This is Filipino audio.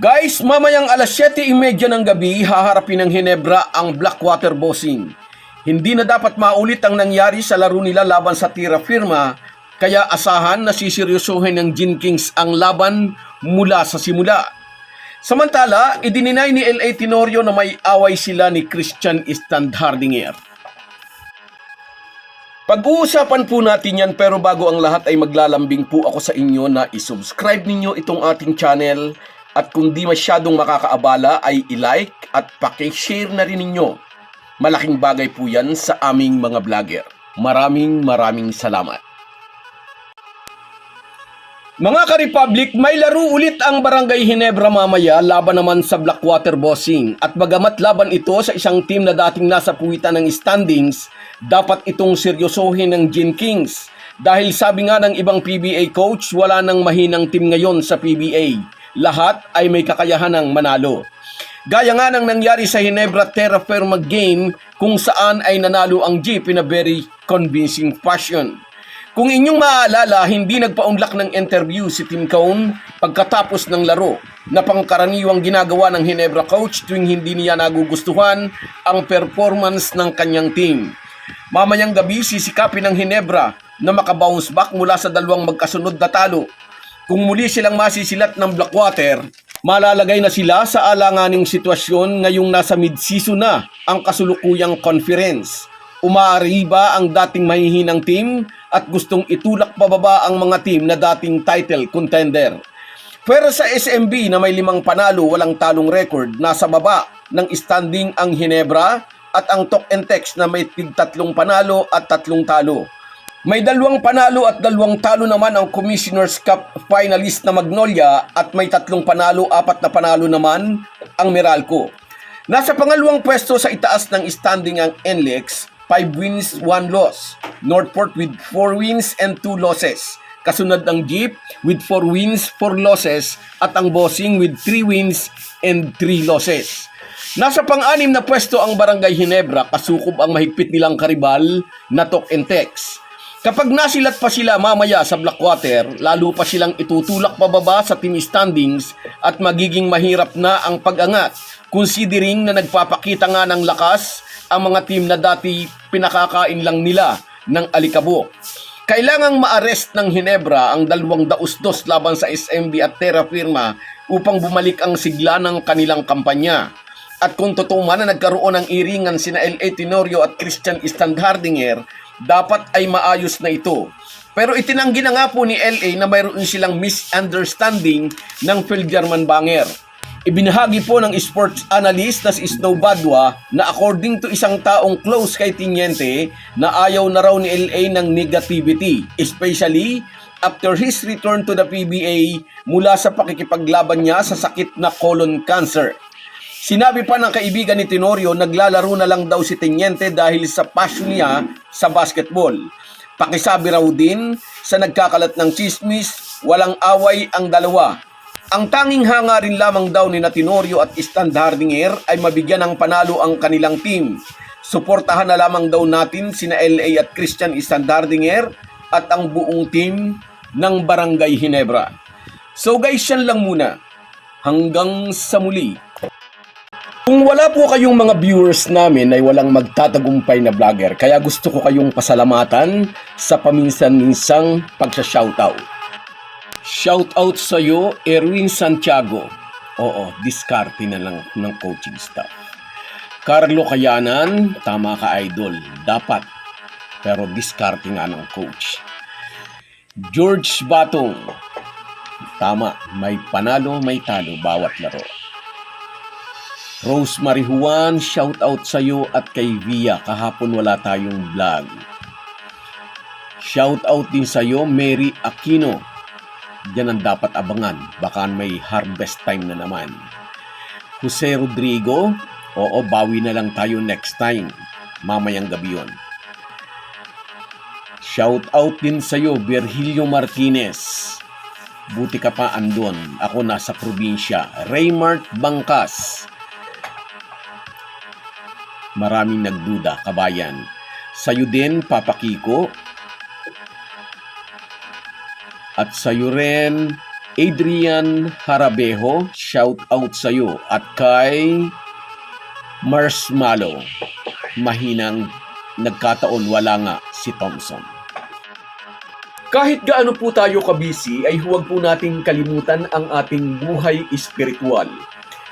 Guys, mamayang alas 7.30 ng gabi, haharapin ng Hinebra ang Blackwater Bossing. Hindi na dapat maulit ang nangyari sa laro nila laban sa Tira Firma, kaya asahan na siseryosohin ng Gin Kings ang laban mula sa simula. Samantala, idininay ni L.A. Tenorio na may away sila ni Christian Standhardinger. Pag-uusapan po natin yan pero bago ang lahat ay maglalambing po ako sa inyo na isubscribe ninyo itong ating channel at kung di masyadong makakaabala ay i-like at pakishare na rin ninyo. Malaking bagay po yan sa aming mga vlogger. Maraming maraming salamat. Mga ka-Republic, may laro ulit ang Barangay Hinebra mamaya laban naman sa Blackwater Bossing. At bagamat laban ito sa isang team na dating nasa puwitan ng standings, dapat itong seryosohin ng Gin Kings. Dahil sabi nga ng ibang PBA coach, wala nang mahinang team ngayon sa PBA. Lahat ay may kakayahan ng manalo. Gaya nga ng nangyari sa Hinebra Terra Firma game kung saan ay nanalo ang Jeep in a very convincing fashion. Kung inyong maaalala, hindi nagpaunlak ng interview si Tim Cone pagkatapos ng laro na pangkaraniwang ginagawa ng Hinebra coach tuwing hindi niya nagugustuhan ang performance ng kanyang team. Mamayang gabi sisikapin ng Hinebra na makabounce back mula sa dalawang magkasunod na talo. Kung muli silang masisilat ng Blackwater, malalagay na sila sa alanganing sitwasyon ngayong nasa mid-season na ang kasulukuyang conference. Umaari ba ang dating mahihinang team at gustong itulak pababa ang mga team na dating title contender? Pero sa SMB na may limang panalo, walang talong record, nasa baba ng standing ang Hinebra at ang Tok and Tex na may tig tatlong panalo at tatlong talo. May dalawang panalo at dalawang talo naman ang Commissioner's Cup finalist na Magnolia at may tatlong panalo, apat na panalo naman ang Meralco. Nasa pangalawang pwesto sa itaas ng standing ang NLEX, 5 wins, 1 loss. Northport with 4 wins and 2 losses. Kasunod ang Jeep with 4 wins, 4 losses at ang Bossing with 3 wins and 3 losses. Nasa pang-anim na pwesto ang Barangay Hinebra, kasukob ang mahigpit nilang karibal na Tok and Tex. Kapag nasilat pa sila mamaya sa Blackwater, lalo pa silang itutulak pababa sa team standings at magiging mahirap na ang pag-angat considering na nagpapakita nga ng lakas ang mga team na dati pinakakain lang nila ng alikabok. Kailangang ma-arrest ng Hinebra ang dalawang daus-dos laban sa SMB at Terra Firma upang bumalik ang sigla ng kanilang kampanya. At kung totoo man na nagkaroon ng iringan sina L.A. Tenorio at Christian Standhardinger, dapat ay maayos na ito. Pero itinanggi na nga po ni LA na mayroon silang misunderstanding ng Phil German Banger. Ibinahagi po ng sports analyst na si Snow Badwa na according to isang taong close kay Tiniente na ayaw na raw ni LA ng negativity, especially after his return to the PBA mula sa pakikipaglaban niya sa sakit na colon cancer. Sinabi pa ng kaibigan ni Tenorio, naglalaro na lang daw si Teniente dahil sa passion niya sa basketball. Pakisabi raw din sa nagkakalat ng chismis, walang away ang dalawa. Ang tanging hangarin lamang daw ni Tenorio at Stan Hardinger ay mabigyan ng panalo ang kanilang team. Suportahan na lamang daw natin sina LA at Christian Standardinger at ang buong team ng Barangay Hinebra. So guys, yan lang muna. Hanggang sa muli. Kung wala po kayong mga viewers namin ay walang magtatagumpay na vlogger, kaya gusto ko kayong pasalamatan sa paminsan-minsang pagsha-shoutout. Shoutout sa iyo, Erwin Santiago. Oo, diskarte na lang ng coaching staff. Carlo Kayanan, tama ka idol, dapat. Pero diskarte nga ng coach. George Batong, tama, may panalo, may talo bawat laro. Rosemary Juan, shout out sa iyo at kay Via. Kahapon wala tayong vlog. Shout out din sa iyo, Mary Aquino. Diyan ang dapat abangan. Baka may harvest time na naman. Jose Rodrigo, oo, bawi na lang tayo next time. Mamayang gabi yun. Shout out din sa iyo, Virgilio Martinez. Buti ka pa andon. Ako nasa probinsya. Raymart Bangkas. Maraming nagduda, kabayan. Sa'yo din, Papa Kiko. At sa'yo rin, Adrian Harabejo, shout out sa iyo. At kay Marshmallow, mahinang nagkataon wala nga si Thompson. Kahit gaano po tayo kabisi ay huwag po nating kalimutan ang ating buhay espiritual.